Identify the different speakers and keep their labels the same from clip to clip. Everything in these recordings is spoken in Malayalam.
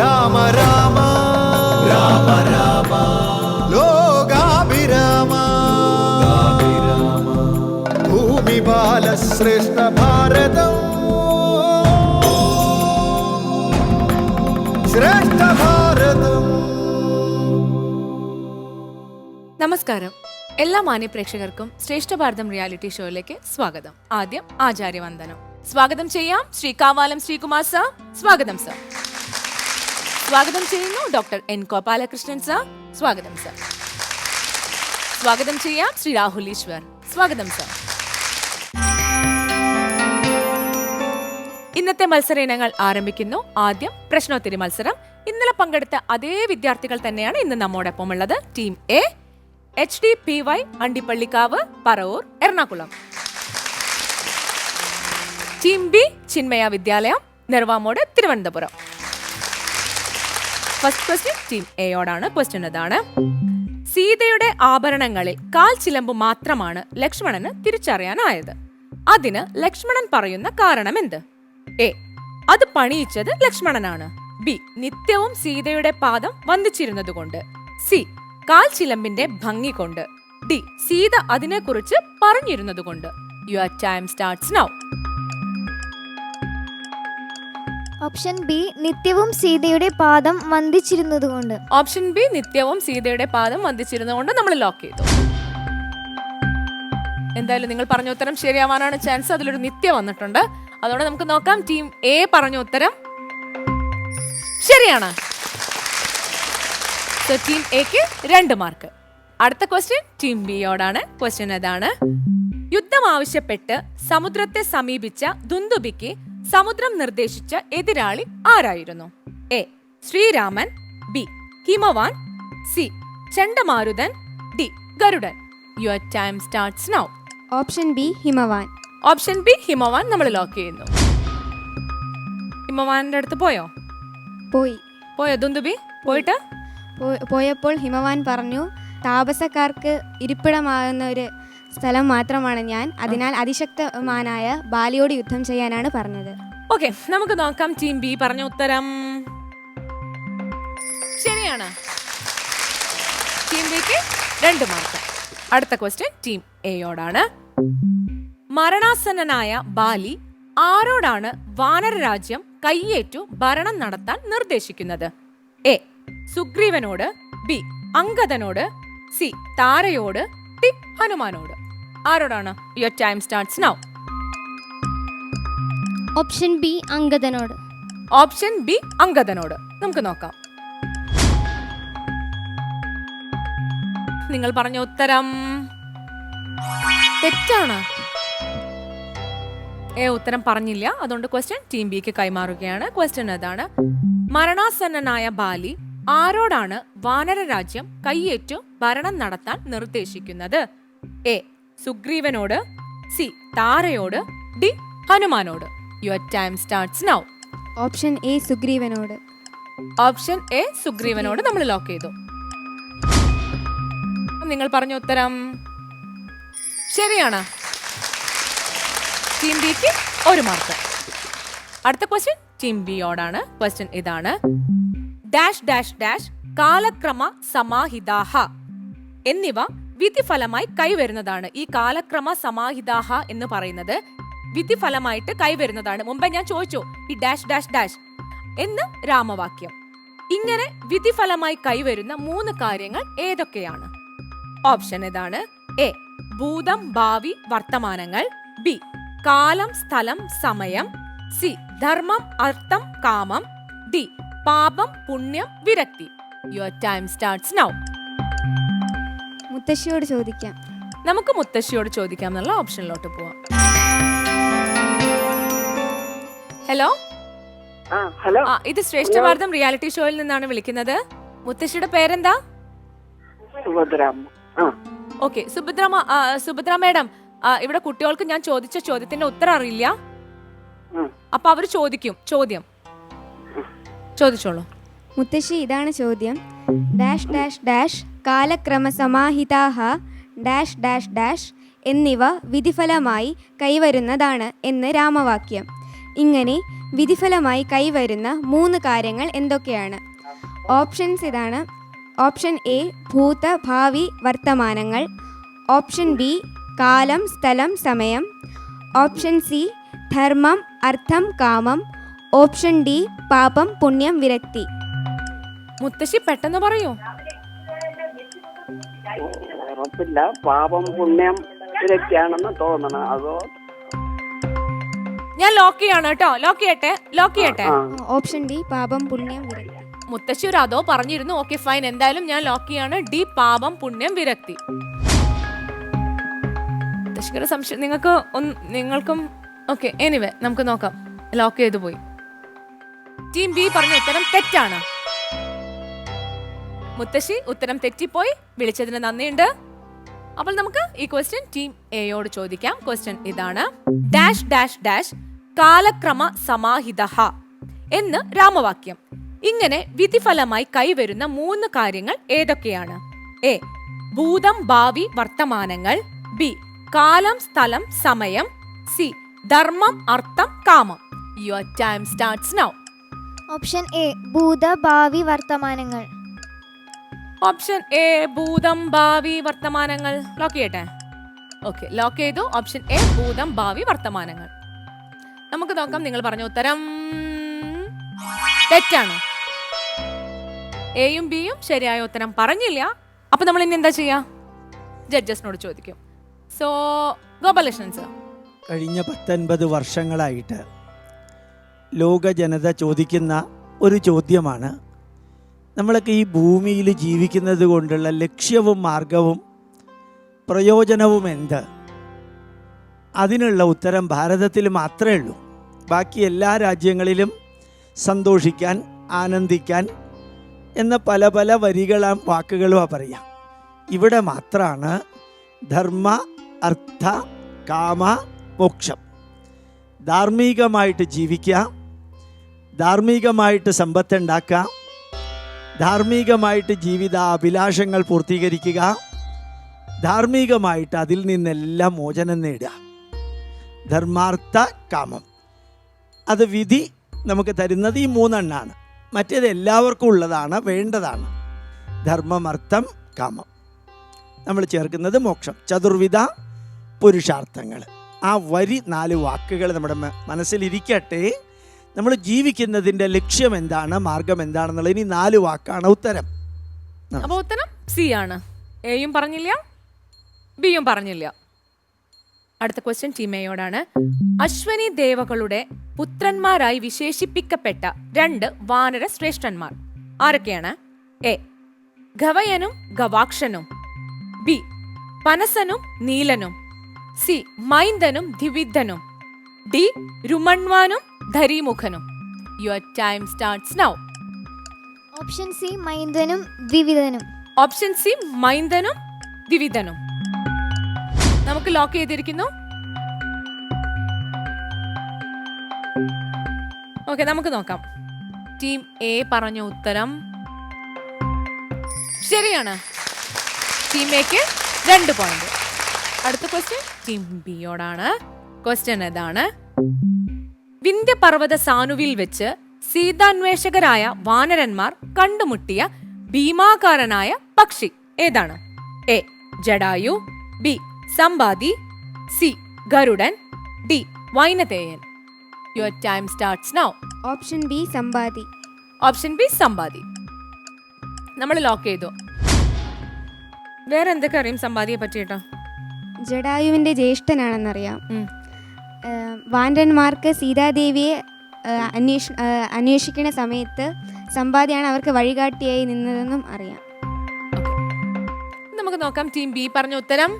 Speaker 1: രാമ രാമ. രാമ രാമ ലോകാഭിരാമ. ഭൂമി ബാലശ്രേഷ്ഠ ഭാരതം. ശ്രേഷ്ഠ ഭാരതം.
Speaker 2: നമസ്കാരം. എല്ലാ മാന്യ പ്രേക്ഷകർക്കും ശ്രേഷ്ഠ ഭാരതം റിയാലിറ്റി ഷോയിലേക്ക് സ്വാഗതം. ആദ്യം ആചാര്യവന്ദനം. സ്വാഗതം ചെയ്യാം ശ്രീ കാവാലം ശ്രീകുമാർ സർ. സ്വാഗതം സർ. സ്വാഗതം ചെയ്യുന്നു ഡോക്ടർ എൻ ഗോപാലകൃഷ്ണൻ സാർ. സ്വാഗതം സർ. സ്വാഗതം ചെയ്യാം ശ്രീ രാഹുൽ ഈശ്വർ. സ്വാഗതം സർ. ഇന്നത്തെ മത്സര ഇനങ്ങൾ ആരംഭിക്കുന്നു. ആദ്യം പ്രശ്നോത്തരി മത്സരം. ഇന്നലെ പങ്കെടുത്ത അതേ വിദ്യാർത്ഥികൾ തന്നെയാണ് ഇന്ന് നമ്മോടൊപ്പം ഉള്ളത്. Team A H D P Y Andipillikavu Paravur Ernakulam. Team B Chinmaya Vidyalayam Nervamod Thiruvananthapuram. First question team എയോടാണ് question അതാണ് സീതയുടെ ആഭരണങ്ങളിൽ കാൽ ചിലമ്പ് മാത്രമാണ് ലക്ഷ്മണന് തിരിച്ചറിയാനായത്. അതിന് ലക്ഷ്മണൻ പറയുന്ന കാരണം എന്ത്? എ അത് പണിയിച്ചത് ലക്ഷ്മണനാണ്. ബി നിത്യവും സീതയുടെ പാദം വന്ദിച്ചിരുന്നതുകൊണ്ട്. സി കാൽ ചിലമ്പിന്റെ ഭംഗി കൊണ്ട്. ഡി സീത അതിനെക്കുറിച്ച് പറഞ്ഞിരുന്നതുകൊണ്ട്. Your time starts now
Speaker 3: option B നിത്യവും സീതയുടെ പാദം വന്ദിച്ചിരുന്നതുകൊണ്ട്.
Speaker 2: ഓപ്ഷൻ ബി നിത്യവും സീതയുടെ പാദം വന്ദിച്ചിരുന്നതുകൊണ്ട് നമ്മൾ ലോക്ക് ചെയ്തു. എന്തായാലും നിങ്ങൾ പറഞ്ഞ ഉത്തരം ശരിയാവാനാണ് ചാൻസ് അതിലൊരു നിത്യ വന്നിട്ടുണ്ട്. അതുകൊണ്ട് നമുക്ക് നോക്കാം. ടീം എ പറഞ്ഞ ഉത്തരം ശരിയാണ്. ടീം എക്ക് രണ്ട് മാർക്ക് അടുത്ത ക്വസ്റ്റ്യൻ ടീം ബിയോടാണ് ക്വസ്റ്റ്യൻ അതാണ് യുദ്ധം ആവശ്യപ്പെട്ട് സമുദ്രത്തെ സമീപിച്ച ദുന്ദുബിക്ക് സമുദ്രം നിർദ്ദേശിച്ച എതിരാളി ആരായിരുന്നു? A. Sreeraman B. Himavan C. Chandamaruthan D. Garudan. Your time starts now
Speaker 3: option B Himavan.
Speaker 2: Option B Himavan നമ്മൾ ലോക്ക് ചെയ്യുന്നു. ഹിമവാന്റെ അടുത്ത് പോയോ?
Speaker 4: പോയി.
Speaker 2: പോയോ ദുന്ദുബി? പോയിട്ട്?
Speaker 4: പോയപ്പോൾ ഹിമവാൻ പറഞ്ഞു താപസക്കാർക്ക് ഇരിപ്പിടമാകുന്ന ഒരു സ്ഥലം മാത്രമാണ് ഞാൻ. അതിനാൽ അതിശക്തമാനായ ബാലിയോട് യുദ്ധം ചെയ്യാനാണ് പറഞ്ഞത്.
Speaker 2: ഓക്കെ നമുക്ക് നോക്കാം. ടീം ബി പറഞ്ഞ ഉത്തരം. ശരിയാണ്. ടീം ബിക്ക് രണ്ട് മാർക്ക്. അടുത്ത ക്വസ്റ്റ്യൻ ടീം എയോടാണ്. മരണാസന്നനായ ബാലി ആരോടാണ് വാനരരാജ്യം കയ്യേറ്റു ഭരണം നടത്താൻ നിർദ്ദേശിക്കുന്നത്? എ സുഗ്രീവനോട് ബി അങ്കദനോട് സി താരയോട് ടി ഹനുമാനോട്. ആരോടാണ് your time starts now
Speaker 3: option B അങ്കദനോട്
Speaker 2: option B അങ്കദനോട് നമുക്ക് നോക്കാം. നിങ്ങൾ പറഞ്ഞ ഉത്തരം. തെറ്റാണ്. ഏ ഉത്തരം പറഞ്ഞില്ല. അതുകൊണ്ട് ക്വസ്റ്റ്യൻ ടീം ബിക്ക് കൈമാറുകയാണ്. ക്വസ്റ്റ്യൻ അതാണ് മരണാസന്നനായ ബാലി ആരോടാണ് വാനര രാജ്യം കയ്യേറ്റു ഭരണം നടത്താൻ നിർദ്ദേശിക്കുന്നത്? എ സുഗ്രീവനോട് സി താരയോട് D ഹനുമാനോട്. Your time starts now
Speaker 4: option A സുഗ്രീവനോട്.
Speaker 2: Option A സുഗ്രീവനോട് നമ്മൾ ലോക്ക് ചെയ്തു. നിങ്ങൾ പറഞ്ഞ ഉത്തരം ശരിയാണ്. ടീം ബിക്ക് ഒരു മാർക്ക് അടുത്ത ക്വസ്റ്റ്യൻ ടീം ബിയോടാണ് ക്വസ്റ്റ്യൻ ഇതാണ്. ഡാഷ് ഡാഷ് ഡാഷ് കാലക്രമ സമാഹിതാഹ. എന്നിവ വിധിഫലമായി കൈവരുന്നതാണ്. ഈ കാലക്രമ സമാഹിതാഹ എന്ന് പറയുന്നത് വിധിഫലമായിട്ട് കൈവരുന്നതാണ്. മുമ്പേ ഞാൻ ചോദിച്ചു ഈ ഡാഷ് ഡാഷ് ഡാഷ് എന്ന് രാമവാക്യം. ഇങ്ങനെ വിധിഫലമായി കൈവരുന്ന മൂന്ന് കാര്യങ്ങൾ ഏതൊക്കെയാണ്? ഓപ്ഷൻ ഇതാണ് എ ഭൂതം ഭാവി വർത്തമാനങ്ങൾ. ബി കാലം സ്ഥലം സമയം. സി ധർമ്മം അർത്ഥം കാമം. ഡി പാപം പുണ്യം വിരക്തി. യുവർ ടൈം സ്റ്റാർട്ട്സ് നൗ
Speaker 4: മുത്തശ്ശിയോട് ചോദിക്കാം.
Speaker 2: നമുക്ക് മുത്തശ്ശിയോട് ചോദിക്കാം എന്നുള്ള ഓപ്ഷനിലോട്ട് പോവാം. ഹലോ?
Speaker 5: ആ ഹലോ.
Speaker 2: ആ ഇത് ശ്രേഷ്ഠ ഭാരതം റിയാലിറ്റി ഷോയിൽ നിന്നാണ് വിളിക്കുന്നത്. മുത്തശ്ശിയുടെ പേരെന്താ?
Speaker 5: സുഭദ്രാമ്മ ആ.
Speaker 2: ഓക്കെ സുഭദ്രാമ ആ, സുഭദ്ര മേഡം ആ, ഇവിടെ കുട്ടികൾക്ക് ഞാൻ ചോദിച്ച ചോദ്യത്തിന്റെ ഉത്തരം അറിയില്ല.
Speaker 5: ഉം.
Speaker 2: അപ്പൊ അവർ ചോദിക്കും ചോദ്യം. ചോദിച്ചോളൂ.
Speaker 4: മുത്തശ്ശി ഇതാണ് ചോദ്യം. Dash dash dash. കാലക്രമസമാഹിതാഹ dash dash dash എന്നിവ വിധിഫലമായി കൈവരുന്നതാണ് എന്ന് രാമവാക്യം. ഇങ്ങനെ വിധിഫലമായി കൈവരുന്ന മൂന്ന് കാര്യങ്ങൾ എന്തൊക്കെയാണ്? ഓപ്ഷൻസ് ഇതാണ്. ഓപ്ഷൻ എ ഭൂത ഭാവി വർത്തമാനങ്ങൾ. ഓപ്ഷൻ ബി കാലം സ്ഥലം സമയം. ഓപ്ഷൻ സി ധർമ്മം അർത്ഥം കാമം. ഓപ്ഷൻ ഡി പാപം പുണ്യം വിരക്തി.
Speaker 2: മുത്തശ്ശി പെട്ടെന്ന് പറയൂ.
Speaker 5: ഉറപ്പില്ല. പാപം പുണ്യം ഇതൊക്കെയാണെന്ന് തോന്നണം. അതോ
Speaker 2: ഞാൻ ലോക്ക് ചെയ്യാണ് കേട്ടോ. ലോക്ക് ചെയ്യട്ടെ? ലോക്ക് ചെയ്യട്ടെ?
Speaker 4: ഓപ്ഷൻ ഡി പാപം പുണ്യം വിരക്തി.
Speaker 2: മുത്തശ്ശി ഒരു അതോ പറഞ്ഞിരുന്നു. ഓക്കെ ഫൈൻ എന്തായാലും ഞാൻ ലോക്ക് ചെയ്യാണ്. ഡി പാപം പുണ്യം വിരക്തി. മുത്തശ്ശിക്കൊരു സംശയം നിങ്ങൾക്ക് ഒന്ന് നിങ്ങൾക്കും ഓക്കെ എനിവേ നമുക്ക് നോക്കാം. ലോക്ക് ചെയ്തു പോയി. ടീം ബി പറഞ്ഞ ഉത്തരം തെറ്റാണ്. മുത്തശ്ശി ഉത്തരം തെറ്റിപ്പോയി. വിളിച്ചതിന് നന്ദിയുണ്ട്. അപ്പോൾ നമുക്ക് ഈ ക്വസ്റ്റ്യൻ ടീം എയോട് ചോദിക്കാം. ക്വസ്റ്റ്യൻ ഇതാണ്. ഡാഷ് ഡാഷ് ഡാഷ് കാലക്രമ സമാഹിത എന്ന് രാമവാക്യം. ഇങ്ങനെ വിധിഫലമായി കൈവരുന്ന മൂന്ന് കാര്യങ്ങൾ ഏതൊക്കെയാണ്? എ ഭൂതം ഭാവി വർത്തമാനങ്ങൾ. ബി കാലം സ്ഥലം സമയം. സി ധർമ്മം അർത്ഥം കാമം. Your time starts now
Speaker 3: option A ഭൂത ഭാവി വർത്തമാനങ്ങൾ.
Speaker 2: ഓപ്ഷൻ എ ഭൂതം ഭാവി വർത്തമാനങ്ങൾ. ലോക്ക് ചെയ്യട്ടെ? ഓക്കെ ലോക്ക് ചെയ്തു. ഓപ്ഷൻ എ ഭൂതം ഭാവി വർത്തമാനങ്ങൾ. നമുക്ക് നോക്കാം നിങ്ങൾ പറഞ്ഞ ഉത്തരം. തെറ്റാണ്. എയും ബിയും ശരിയായ ഉത്തരം പറഞ്ഞില്ല. അപ്പൊ നമ്മൾ ഇനി എന്താ ചെയ്യാ? ജഡ്ജസിനോട് ചോദിക്കും. സോ ഗോപാലകൃഷ്ണൻ സർ
Speaker 6: കഴിഞ്ഞ പത്തൊൻപത് വർഷങ്ങളായിട്ട് ലോക ജനത ചോദിക്കുന്ന ഒരു ചോദ്യമാണ്. നമ്മളൊക്കെ ഈ ഭൂമിയിൽ ജീവിക്കുന്നത് കൊണ്ടുള്ള ലക്ഷ്യവും മാർഗവും പ്രയോജനവും എന്ത്? അതിനുള്ള ഉത്തരം ഭാരതത്തിൽ മാത്രമേ ഉള്ളൂ. ബാക്കി എല്ലാ രാജ്യങ്ങളിലും സന്തോഷിക്കാൻ ആനന്ദിക്കാൻ എന്ന പല പല വരികളും വാക്കുകളും പറയാം. ഇവിടെ മാത്രമാണ് ധർമ്മ അർത്ഥ കാമ മോക്ഷം. ധാർമ്മികമായിട്ട് ജീവിക്കുക ധാർമ്മികമായിട്ട് സമ്പത്തുണ്ടാക്കുക ധാർമ്മികമായിട്ട് ജീവിത അഭിലാഷങ്ങൾ പൂർത്തീകരിക്കുക. ധാർമ്മികമായിട്ട് അതിൽ നിന്നെല്ലാം മോചനം നേടുക. ധർമാർത്ഥ കാമം. അത് വിധി നമുക്ക് തരുന്നത് ഈ മൂന്നെണ്ണാണ്. മറ്റേത് എല്ലാവർക്കും ഉള്ളതാണ് വേണ്ടതാണ്. ധർമ്മമർത്ഥം കാമം. നമ്മൾ ചേർക്കുന്നത് മോക്ഷം ചതുർവിധ പുരുഷാർത്ഥങ്ങൾ. ആ വരി നാല് വാക്കുകൾ നമ്മുടെ മനസ്സിലിരിക്കട്ടെ. നമ്മൾ ജീവിക്കുന്നതിന്റെ ലക്ഷ്യം എന്താണ് മാർഗം എന്താണെന്നുള്ളത് ഇനി നാല് വാക്കാണ് ഉത്തരം.
Speaker 2: അപ്പൊ ഉത്തരം സി ആണ്. എയും പറഞ്ഞില്ല ബിയും പറഞ്ഞില്ല. അടുത്ത ക്വസ്റ്റ്യൻ ടീമയോടാണ് അശ്വനി ദേവകളുടെ പുത്രന്മാരായി വിശേഷിപ്പിക്കപ്പെട്ട രണ്ട് വാനര ശ്രേഷ്ഠന്മാർ ആരൊക്കെയാണ്? എ ഗവയനും ഗവാക്ഷനും. ബി പനസനും നീലനും. സി മൈന്ദനും ദിവിദ്ധനും ഡി രുമൺവാനും ധരിമുഖനും. Your time starts now
Speaker 3: option C മൈന്ദനും ദ്വിവിധനും
Speaker 2: ഓപ്ഷൻ സി മൈന്ദനും ദ്വിവിധനും നമുക്ക് ലോക്ക് ചെയ്തിരിക്കുന്നു. ഓക്കെ നമുക്ക് നോക്കാം. ടീം എ പറഞ്ഞ ഉത്തരം. ശരിയാണ്. ടീം എക്ക് രണ്ട് പോയിന്റ് അടുത്ത ക്വസ്റ്റ്യൻ ടീം ബിയോടാണ് ക്വസ്റ്റ്യൻ ഇതാണ് വിന്ധ്യപർവത സാനുവിൽ വെച്ച് സീതാന്വേഷകരായ വാനരന്മാർ കണ്ടുമുട്ടിയ ഭീമാകാരനായ പക്ഷി ഏതാണ്? A. Jatayu B. Sampati C. Garudan D. Vainatheyan. Your time starts now
Speaker 4: option B Sampati
Speaker 2: option B Sampati നമ്മൾ ലോക്ക് ചെയ്തു. വേറെ എന്തൊക്കെ അറിയും സമ്പാദിയെ പറ്റിയിട്ടോ?
Speaker 4: ജഡായുവിന്റെ ജ്യേഷ്ഠനാണെന്നറിയാം. വാനരന്മാർക്ക് സീതാദേവിയെ അന്വേഷ അന്വേഷിക്കുന്ന സമയത്ത് സമ്പാദിയാണ് അവർക്ക് വഴികാട്ടിയായി നിന്നതെന്നും അറിയാം.
Speaker 2: നമുക്ക് നോക്കാം ടീം ബി പറഞ്ഞ ഉത്തരം.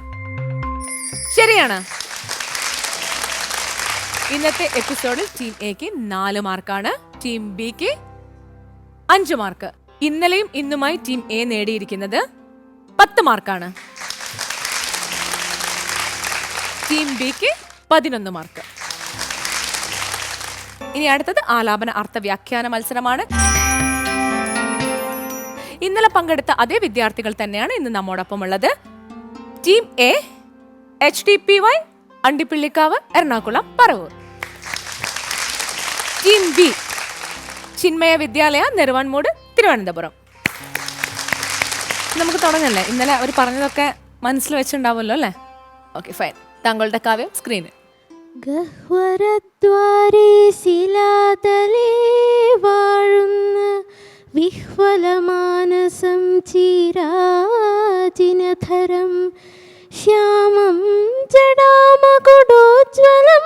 Speaker 2: ശരിയാണ്. ഇന്നത്തെ എപ്പിസോഡിൽ ടീം എക്ക് നാല് മാർക്കാണ്. ടീം ബിക്ക് അഞ്ച് മാർക്ക്. ഇന്നലെയും ഇന്നുമായി ടീം എ നേടിയിരിക്കുന്നത് പത്ത് മാർക്കാണ്. ടീം ബിക്ക് പതിനൊന്ന് മാർക്ക് ഇനി അടുത്തത് ആലാപന അർത്ഥ വ്യാഖ്യാന മത്സരമാണ്. ഇന്നലെ പങ്കെടുത്ത അതേ വിദ്യാർത്ഥികൾ തന്നെയാണ് ഇന്ന് നമ്മോടൊപ്പം ഉള്ളത് team A H D P Y Andipillikavu Ernakulam Paravur. Team B Chinmaya Vidyalaya Neruvanmoodu Thiruvananthapuram. നമുക്ക് തുടങ്ങല്ലേ? ഇന്നലെ അവർ പറഞ്ഞതൊക്കെ മനസ്സിൽ വെച്ചിട്ടുണ്ടാവുമല്ലോ അല്ലേ? ഓക്കെ ഫൈൻ താങ്കളുടെ കാവ്യം സ്ക്രീനിൽ
Speaker 3: ഗഹ്വരദ്വാരേ ശിലാതലേ വാഴുന്ന. വിഹ്വലമാനസം ചീരാജിനധരം. ശ്യാമം ജടാമകുടോജ്വലം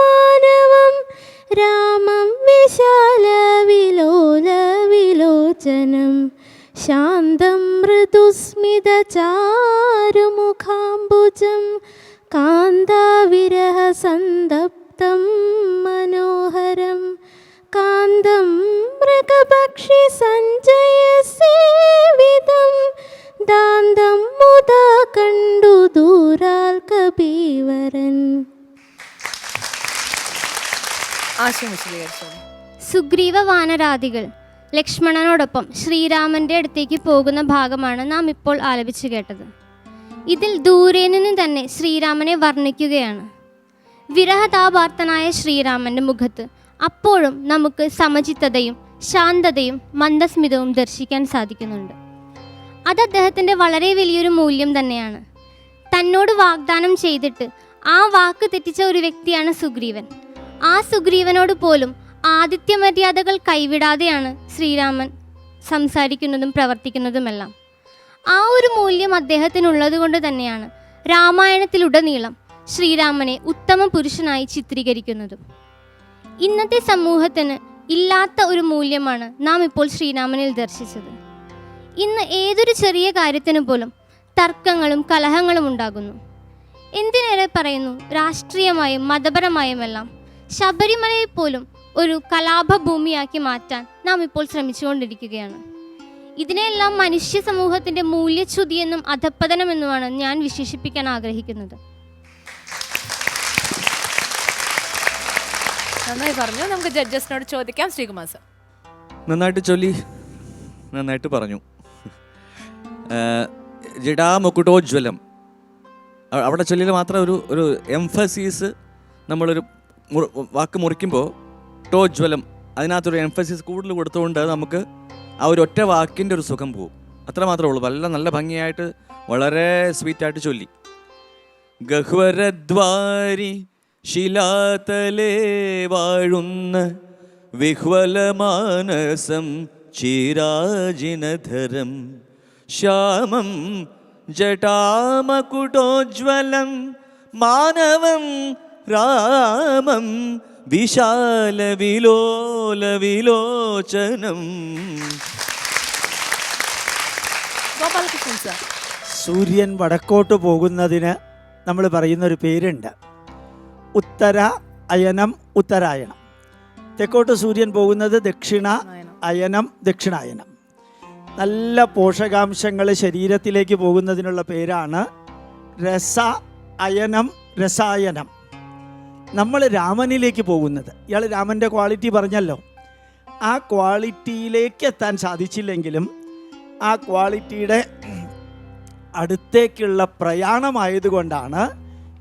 Speaker 3: മാനവം. രാമം വിശാല വിലോല വിലോചനം ശാന്തം മൃദുസ്മിത ചാരുമുഖാംബുജം
Speaker 7: സുഗ്രീവ വാനരാദികൾ ലക്ഷ്മണനോടൊപ്പം ശ്രീരാമന്റെ അടുത്തേക്ക് പോകുന്ന ഭാഗമാണ് നാം ഇപ്പോൾ ആലപിച്ചു കേട്ടത്. ഇതിൽ ദൂരെ നിന്ന് തന്നെ ശ്രീരാമനെ വർണിക്കുകയാണ്. വിരഹതാപാർത്തനായ ശ്രീരാമന്റെ മുഖത്ത് അപ്പോഴും നമുക്ക് സമചിത്തതയും ശാന്തതയും മന്ദസ്മിതവും ദർശിക്കാൻ സാധിക്കുന്നുണ്ട്. അത് അദ്ദേഹത്തിന്റെ വളരെ വലിയൊരു മൂല്യം തന്നെയാണ്. തന്നോട് വാഗ്ദാനം ചെയ്തിട്ട് ആ വാക്ക് തെറ്റിച്ച ഒരു വ്യക്തിയാണ് സുഗ്രീവൻ. ആ സുഗ്രീവനോട് പോലും ആദിത്യ മര്യാദകൾ കൈവിടാതെയാണ് ശ്രീരാമൻ സംസാരിക്കുന്നതും പ്രവർത്തിക്കുന്നതുമെല്ലാം. ആ ഒരു മൂല്യം അദ്ദേഹത്തിനുള്ളത് കൊണ്ട് തന്നെയാണ് രാമായണത്തിലുടനീളം ശ്രീരാമനെ ഉത്തമ പുരുഷനായി ചിത്രീകരിക്കുന്നതും. ഇന്നത്തെ സമൂഹത്തിന് ഇല്ലാത്ത ഒരു മൂല്യമാണ് നാം ഇപ്പോൾ ശ്രീരാമനിൽ ദർശിച്ചത്. ഇന്ന് ഏതൊരു ചെറിയ കാര്യത്തിനു പോലും തർക്കങ്ങളും കലഹങ്ങളും ഉണ്ടാകുന്നു. എന്തിനേറെ പറയുന്നു? രാഷ്ട്രീയമായും മതപരമായുമെല്ലാം ശബരിമലയെ പോലും ഒരു കലാപഭൂമിയാക്കി മാറ്റാൻ നാം ഇപ്പോൾ ശ്രമിച്ചുകൊണ്ടിരിക്കുകയാണ്. ഇതിനെയെല്ലാം മനുഷ്യ സമൂഹത്തിന്റെ മൂല്യച്യുതിയെന്നും അധപ്പതനമെന്നുമാണ് ഞാൻ വിശേഷിപ്പിക്കാൻ ആഗ്രഹിക്കുന്നത്.
Speaker 2: നന്നായി പറഞ്ഞു. നമുക്ക് ജഡ്ജസിനോട് ചോദിക്കാം. ശ്രീകുമാർ സർ.
Speaker 8: നന്നായിട്ട് ചൊല്ലി. നന്നായിട്ട് പറഞ്ഞു. ജഡാമുക്കുട്ടോജ്വലം അ- അവിടെ ചൊല്ലിയിൽ മാത്രം ഒരു ഒരു എംഫസീസ് നമ്മളൊരു വാക്ക് മുറിക്കുമ്പോൾ ടോജ്വലം അതിനകത്തൊരു എംഫസിസ് കൂടുതൽ കൊടുത്തുകൊണ്ട് നമുക്ക് ആ ഒരു ഒറ്റ വാക്കിന്റെ ഒരു സുഖം പോകും അത്ര മാത്രമേ ഉള്ളൂ. നല്ല നല്ല ഭംഗിയായിട്ട് വളരെ സ്വീറ്റായിട്ട് ചൊല്ലി. ഗഹ്വരദ്വാരി ശിലാതലേ വാഴുന്ന വിഹ്വലമാനസം ചിരാജിനധരം. ശ്യാമം ജടാമകുടോജ്വലം മാനവം രാമം വിശാല വിലോല വിലോചനം
Speaker 2: ഗോപാലകൃഷ്ണൻ സർ.
Speaker 6: സൂര്യൻ വടക്കോട്ട് പോകുന്നതിന് നമ്മൾ പറയുന്ന ഒരു പേരുണ്ട്. ഉത്തര അയനം ഉത്തരായണം. തെക്കോട്ട് സൂര്യൻ പോകുന്നത് ദക്ഷിണ അയനം ദക്ഷിണായനം. നല്ല പോഷകാംശങ്ങൾ ശരീരത്തിലേക്ക് പോകുന്നതിനുള്ള പേരാണ് രസ അയനം രസായനം. നമ്മൾ രാമനിലേക്ക് പോകുന്നത്. ഇയാൾ രാമന്റെ ക്വാളിറ്റി പറഞ്ഞല്ലോ. ആ ക്വാളിറ്റിയിലേക്ക് എത്താൻ സാധിച്ചില്ലെങ്കിലും ആ ക്വാളിറ്റിയുടെ അടുത്തേക്കുള്ള പ്രയാണമായതുകൊണ്ടാണ്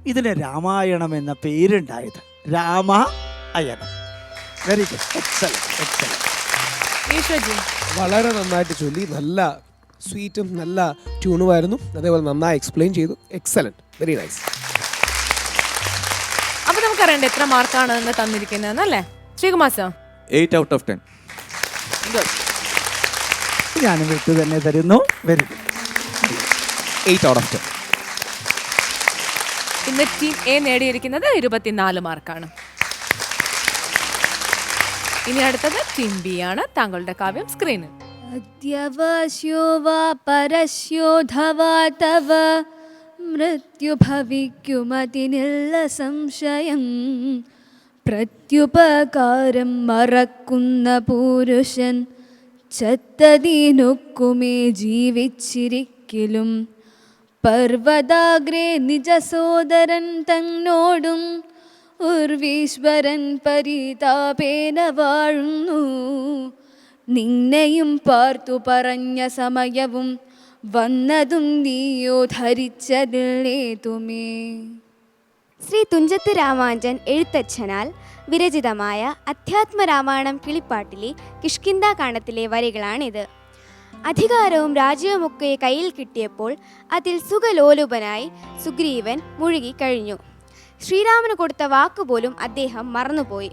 Speaker 6: ഇതിന് രാമായണം എന്ന പേരുണ്ടായത്. രാമ അയണം. വെരി ഗുഡ് എക്സലന്റ് എക്സലന്റ്
Speaker 2: ഈശ്വജി
Speaker 9: വളരെ നന്നായിട്ട് ചൊല്ലി. നല്ല സ്വീറ്റും നല്ല ട്യൂണുമായിരുന്നു അതേപോലെ നന്നായി എക്സ്പ്ലെയിൻ ചെയ്തു. എക്സലന്റ് വെരി നൈസ്
Speaker 2: നമുക്കറിയണ്ട എത്ര മാർക്കാണ് എന്ന് തന്നിരിക്കുന്നത് അല്ലേ? Sreekumar sir
Speaker 8: eight out of ten
Speaker 2: ഞാൻ
Speaker 6: ഞാനും വിട്ടു തന്നെ തരുന്നു. Very.
Speaker 9: Eight out of ten
Speaker 2: ഇന്ന് ടീം എ നേടിയിരിക്കുന്നത് ഇരുപത്തിനാല് മാർക്കാണ്. ഇനി അടുത്തത് ടീം ബി ആണ്. താങ്കളുടെ കാവ്യം സ്ക്രീനിൽ
Speaker 7: അദ്യവശ്യോ വാ തവ മൃത്യു ഭവിക്കുമതിനില്ല സംശയം. പ്രത്യുപകാരം മറക്കുന്ന പുരുഷൻ ചത്തതിനൊക്കുമേ ജീവിച്ചിരിക്കലും. പർവതാഗ്രേ നിജ സോദരൻ തന്നോടും ഉർവീശ്വരൻ പരിതാപേന വാഴുന്നു. നിന്നെയും പാർത്തു പറഞ്ഞ സമയവും വന്നതും നീയോ ധരിച്ചതില്ലേതുമേ
Speaker 4: ശ്രീ തുഞ്ചത്ത് രാമാഞ്ചൻ എഴുത്തച്ഛനാൽ വിരചിതമായ അധ്യാത്മരാമായണം കിളിപ്പാട്ടിലെ കിഷ്കിന്ത കാണത്തിലെ വരികളാണിത്. അധികാരവും രാജ്യവുമൊക്കെ കയ്യിൽ കിട്ടിയപ്പോൾ അതിൽ സുഖലോലുപനായി സുഗ്രീവൻ മുഴുകി കഴിഞ്ഞു. ശ്രീരാമന് കൊടുത്ത വാക്കുപോലും അദ്ദേഹം മറന്നുപോയി.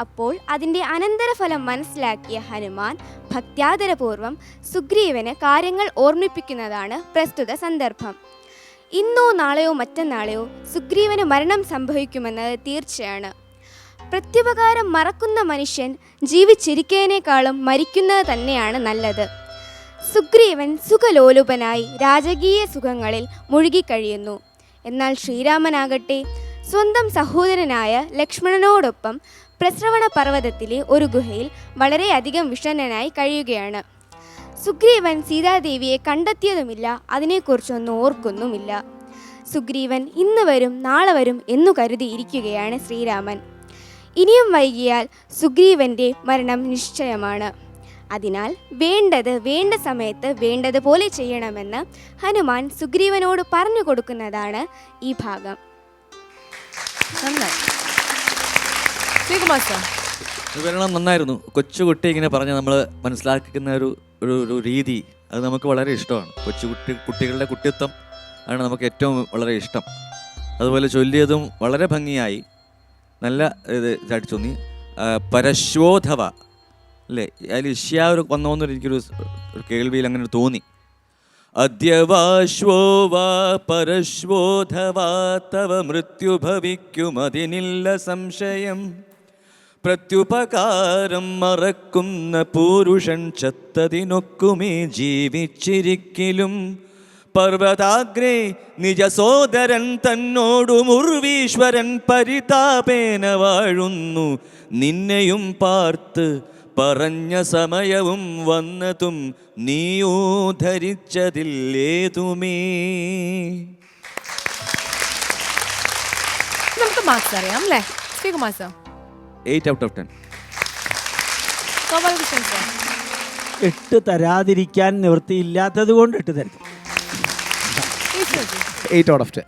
Speaker 4: അപ്പോൾ അതിന്റെ അനന്തരഫലം മനസ്സിലാക്കിയ ഹനുമാൻ ഭക്ത്യാദരപൂർവം സുഗ്രീവന് കാര്യങ്ങൾ ഓർമ്മിപ്പിക്കുന്നതാണ് പ്രസ്തുത സന്ദർഭം. ഇന്നോ നാളെയോ മറ്റന്നാളെയോ സുഗ്രീവന് മരണം സംഭവിക്കുമെന്നത് തീർച്ചയാണ്. പ്രത്യുപകാരം മറക്കുന്ന മനുഷ്യൻ ജീവിച്ചിരിക്കുന്നതിനേക്കാളും മരിക്കുന്നത് തന്നെയാണ് നല്ലത്. സുഗ്രീവൻ സുഖലോലുപനായി രാജകീയ സുഖങ്ങളിൽ മുഴുകിക്കഴിയുന്നു. എന്നാൽ ശ്രീരാമനാകട്ടെ സ്വന്തം സഹോദരനായ ലക്ഷ്മണനോടൊപ്പം പ്രസ്രവണ പർവതത്തിലെ ഒരു ഗുഹയിൽ വളരെയധികം വിഷണ്ണനായി കഴിയുകയാണ്. സുഗ്രീവൻ സീതാദേവിയെ കണ്ടെത്തിയതുമില്ല അതിനെക്കുറിച്ചൊന്നും ഓർക്കുന്നുമില്ല. സുഗ്രീവൻ ഇന്ന് വരും നാളെ വരും എന്നു കരുതിയിരിക്കുകയാണ് ശ്രീരാമൻ. ഇനിയും വൈകിയാൽ സുഗ്രീവന്റെ മരണം നിശ്ചയമാണ്. അതിനാൽ വേണ്ടത് വേണ്ട സമയത്ത് വേണ്ടതുപോലെ ചെയ്യണമെന്ന് ഹനുമാൻ സുഗ്രീവനോട് പറഞ്ഞു കൊടുക്കുന്നതാണ് ഈ ഭാഗം.
Speaker 2: നന്നായി.
Speaker 8: വിവരണം നന്നായിരുന്നു. കൊച്ചുകുട്ടി ഇങ്ങനെ പറഞ്ഞ നമ്മൾ മനസ്സിലാക്കുന്ന ഒരു ഒരു രീതി അത് നമുക്ക് വളരെ ഇഷ്ടമാണ്. കൊച്ചുകുട്ടി കുട്ടികളുടെ കുട്ടിത്വം ആണ് നമുക്ക് ഏറ്റവും വളരെ ഇഷ്ടം. അതുപോലെ ചൊല്ലിയതും വളരെ ഭംഗിയായി. നല്ല ഇത് ചാടിച്ചു. തോന്നി പരശോധവ അല്ലേ? അതിൽ ഇഷ്യ ഒരു വന്നോന്നൊരു എനിക്കൊരു ഒരു കേൾവിയിൽ അങ്ങനെ തോന്നി. അദ്യവാശ്വോ വാ പരശ്വോധവാ തവ മൃത്യു ഭവിക്കുമതിനില്ല സംശയം. പ്രത്യുപകാരം മറക്കുന്ന പുരുഷൻ ചത്തതിനൊക്കുമേ ജീവിച്ചിരിക്കലും. പർവതാഗ്രേ നിജസോദരൻ തന്നോടു മുർവീശ്വരൻ പരിതാപേന വാഴുന്നു. നിന്നെയും പാർത്ത് പറഞ്ഞ സമയവും വന്നതും നീയോ ധരിച്ചതില്ലേതുമേ
Speaker 2: നമുക്ക് മാസ്റ്റർ അറിയാം അല്ലേ? Sreekumar
Speaker 8: eight out of ten
Speaker 2: Gopalakrishnan sir
Speaker 6: എട്ട് തരാതിരിക്കാൻ നിവൃത്തിയില്ലാത്തത് കൊണ്ട് എട്ട് തരുന്നു.
Speaker 2: Eshwarji
Speaker 9: eight out of ten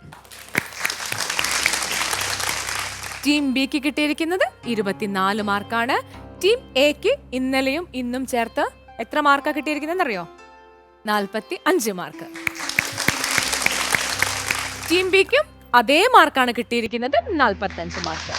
Speaker 2: team ബിക്ക് കിട്ടിയിരിക്കുന്നത് ഇരുപത്തിനാല് മാർക്കാണ്. ടീം എക്ക് ഇന്നലെയും ഇന്നും ചേർത്ത് എത്ര മാർക്കാ കിട്ടിയിരിക്കുന്നത് അറിയോ നാൽപ്പത്തി അഞ്ച് മാർക്ക് ടീം ബിക്കും അതേ മാർക്കാണ് കിട്ടിയിരിക്കുന്നത് നാൽപ്പത്തി അഞ്ച് മാർക്ക്.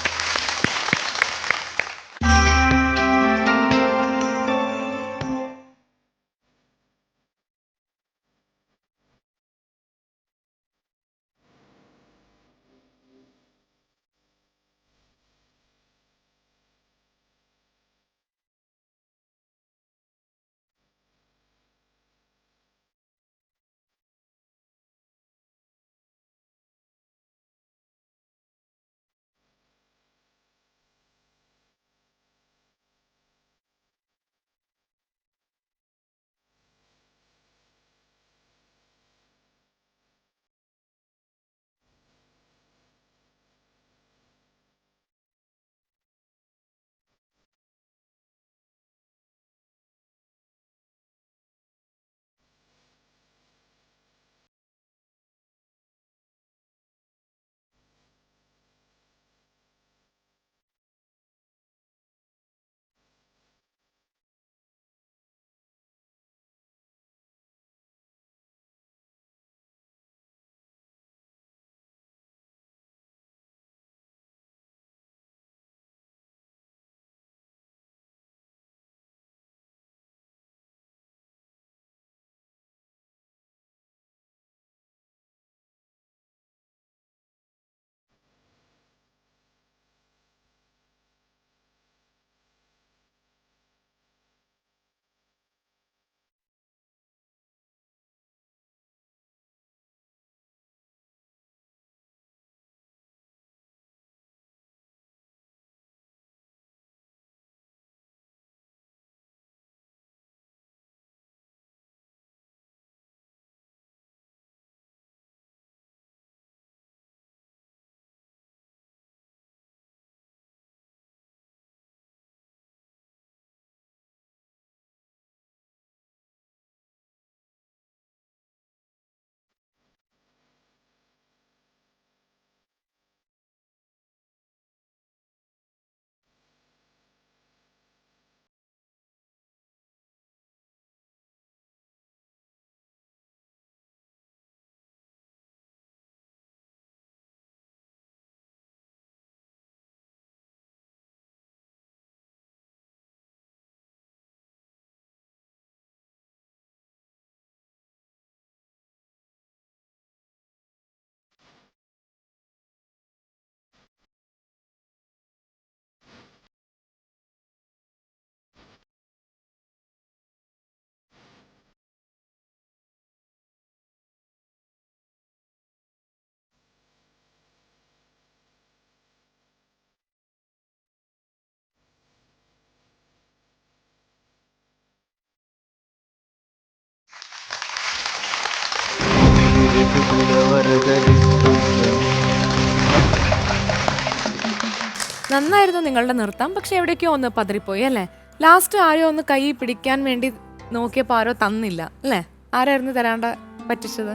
Speaker 2: നന്നായിരുന്നു നിങ്ങളുടെ നൃത്തം പക്ഷെ എവിടേക്കോ ഒന്ന് പതറിപ്പോയി അല്ലേ? ലാസ്റ്റ് ആരോ ഒന്ന് കൈ പിടിക്കാൻ വേണ്ടി നോക്കിയപ്പോൾ ആരോ തന്നില്ല അല്ലേ? ആരായിരുന്നു തരാണ്ട പറ്റിച്ചത്?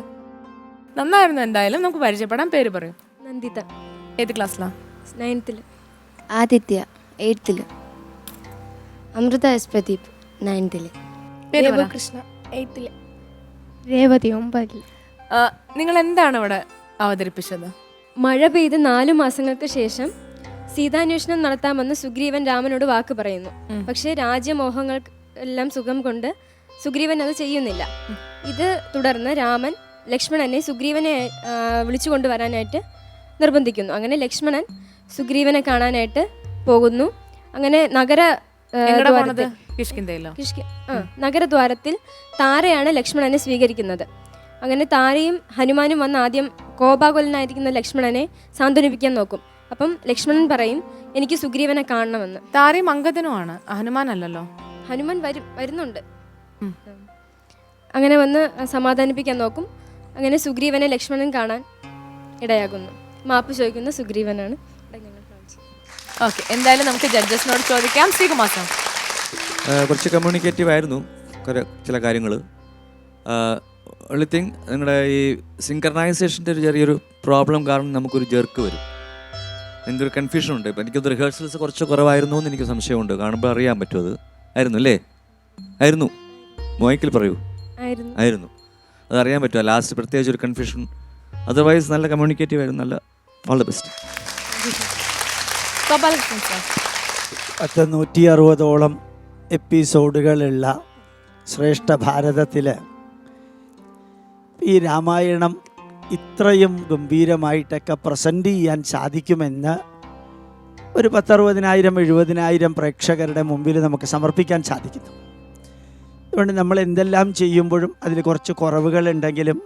Speaker 2: നന്നായിരുന്നു എന്തായാലും നമുക്ക് പരിചയപ്പെടാൻ പേര് പറയും.
Speaker 10: നന്ദിത.
Speaker 2: ഏത് ക്ലാസ്സിലാ?
Speaker 10: നയൻത്തിൽ
Speaker 11: ആദിത്യ എയ്ത്തിൽ അമൃത എസ് പ്രദീപ് നയൻത്തിൽ
Speaker 2: പേര് പറ.
Speaker 10: കൃഷ്ണ എയ്ത്തിൽ
Speaker 12: രേവതി ഒമ്പതിൽ
Speaker 2: ആ, നിങ്ങൾ എന്താണ് അവിടെ അവതരിപ്പിച്ചത്?
Speaker 10: മഴ പെയ്ത് നാലു മാസങ്ങൾക്ക് ശേഷം സീതാന്വേഷണം നടത്താമെന്ന് സുഗ്രീവൻ രാമനോട് വാക്ക് പറയുന്നു. പക്ഷെ രാജ്യമോഹങ്ങൾ എല്ലാം സുഖം കൊണ്ട് സുഗ്രീവൻ അത് ചെയ്യുന്നില്ല. ഇത് തുടർന്ന് രാമൻ ലക്ഷ്മണനെ സുഗ്രീവനെ വിളിച്ചു കൊണ്ടുവരാനായിട്ട് നിർബന്ധിക്കുന്നു. അങ്ങനെ ലക്ഷ്മണൻ സുഗ്രീവനെ കാണാനായിട്ട് പോകുന്നു. അങ്ങനെ നഗര നഗരദ്വാരത്തിൽ താരയാണ് ലക്ഷ്മണനെ സ്വീകരിക്കുന്നത്. അങ്ങനെ താരയും ഹനുമാനും വന്ന് ആദ്യം കോപാകുലനായിരിക്കുന്ന ലക്ഷ്മണനെ സാന്ത്വനിപ്പിക്കാൻ നോക്കും. അപ്പം ലക്ഷ്മണൻ പറയും എനിക്ക് സുഗ്രീവനെ കാണണമെന്ന്.
Speaker 2: താരയും അങ്കദനുമാണ് ഹനുമാൻ അല്ലല്ലോ
Speaker 10: ഹനുമാൻ വരും വരുന്നുണ്ട്. അങ്ങനെ വന്ന് സമാധാനിപ്പിക്കാൻ നോക്കും. അങ്ങനെ സുഗ്രീവനെ ലക്ഷ്മണൻ കാണാൻ ഇടയാകുന്നു. മാപ്പ് ചോദിക്കുന്ന സുഗ്രീവനാണ്.
Speaker 2: ഓക്കെ എന്തായാലും നമുക്ക് ജഡ്ജസിനോട് ചോദിക്കാം. ശ്രീകുമാസം
Speaker 8: കുറച്ച് കമ്മ്യൂണിക്കേറ്റീവ് ആയിരുന്നു. ചില കാര്യങ്ങൾ ഒള്ളി തിങ് നിങ്ങളുടെ ഈ സിങ്കർണൈസേഷന്റെ ഒരു ചെറിയൊരു പ്രോബ്ലം കാരണം നമുക്കൊരു ജെർക്ക് വരും. എനിക്കൊരു കൺഫ്യൂഷൻ ഉണ്ട്. ഇപ്പം എനിക്കത് റിഹേഴ്സൽസ് കുറച്ച് കുറവായിരുന്നു എന്ന് എനിക്ക് സംശയമുണ്ട്. കാണുമ്പോൾ അറിയാൻ പറ്റും അത്. ആയിരുന്നു അല്ലേ? ആയിരുന്നു. മോയ്ക്കിൽ പറയൂ.
Speaker 10: ആയിരുന്നു.
Speaker 8: ആയിരുന്നു. അത് അറിയാൻ പറ്റുമോ? ലാസ്റ്റ് പ്രത്യേകിച്ച് ഒരു കൺഫ്യൂഷൻ അതർവൈസ് നല്ല കമ്മ്യൂണിക്കേറ്റീവ് ആയിരുന്നു. നല്ല ഓൾ ദ ബെസ്റ്റ്
Speaker 6: പത്ത് നൂറ്റി അറുപതോളം എപ്പിസോഡുകളുള്ള ശ്രേഷ്ഠ ഭാരതത്തിൽ ഈ രാമായണം ഇത്രയും ഗംഭീരമായിട്ടൊക്കെ പ്രസന്റ് ചെയ്യാൻ സാധിക്കുമെന്ന് ഒരു പത്തറുപതിനായിരം എഴുപതിനായിരം പ്രേക്ഷകരുടെ മുമ്പിൽ നമുക്ക് സമർപ്പിക്കാൻ സാധിക്കുന്നു. അതുകൊണ്ട് നമ്മൾ എന്തെല്ലാം ചെയ്യുമ്പോഴും അതിൽ കുറച്ച് കുറവുകളുണ്ടെങ്കിലും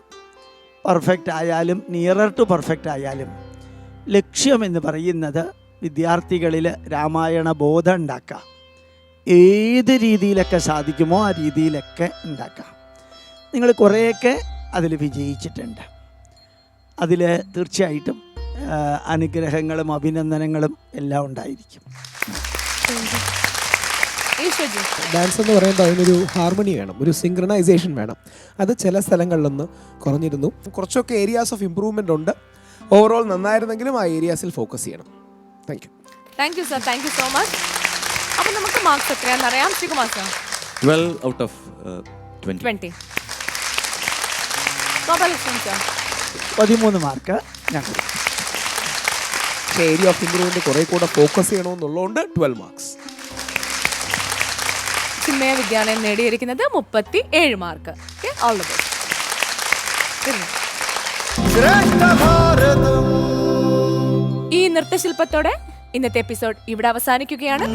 Speaker 6: പെർഫെക്റ്റ് ആയാലും നിയറർ ടു പെർഫെക്റ്റ് ആയാലും ലക്ഷ്യം എന്ന് പറയുന്നത് വിദ്യാർത്ഥികളിൽ രാമായണ ബോധം ഉണ്ടാക്കാം ഏത് രീതിയിലൊക്കെ സാധിക്കുമോ ആ രീതിയിലൊക്കെ ഉണ്ടാക്കാം നിങ്ങൾ കുറേയൊക്കെ അതിൽ വിജയിച്ചിട്ടുണ്ട്. അതിൽ തീർച്ചയായിട്ടും അനുഗ്രഹങ്ങളും അഭിനന്ദനങ്ങളും എല്ലാം ഉണ്ടായിരിക്കും.
Speaker 9: ഡാൻസ് എന്ന് പറയുമ്പോൾ അതിനൊരു ഹാർമണി വേണം ഒരു സിങ്ക്രണൈസേഷൻ വേണം. അത് ചില സ്ഥലങ്ങളിലൊന്ന് കുറഞ്ഞിരുന്നു. കുറച്ചൊക്കെ ഏരിയാസ് ഓഫ് ഇമ്പ്രൂവ്മെന്റ് ഉണ്ട്. ഓവറോൾ നന്നായിരുന്നെങ്കിലും ആ ഏരിയാസിൽ ഫോക്കസ് ചെയ്യണം. Thank you
Speaker 2: thank you sir thank you so much അപ്പോൾ നമുക്ക് മാർക്സ് എത്രയാണെന്ന് അറിയാം Sreekumar sir
Speaker 8: twelve out of
Speaker 2: twenty Gopalakrishnan sir
Speaker 6: പതിമൂന്ന് മാർക്ക്. ഞങ്ങൾ
Speaker 9: പക്ഷേ ഏരിയ ഓഫ് ഇമ്പ്രൂവ്മെന്റ് കുറെ കൂടെ ഫോക്കസ് ചെയ്യണമെന്നുള്ളതുകൊണ്ട് ട്വൽവ് മാർക്സ്
Speaker 2: ചിന്മയ വിദ്യാലയം നേടിയിരിക്കുന്നത് മുപ്പത്തി ഏഴ് മാർക്ക് ഓൾ ദ ബെസ്റ്റ് ഈ നൃത്തശില്പത്തോടെ ഇന്നത്തെ എപ്പിസോഡ് ഇവിടെ അവസാനിക്കുകയാണ്.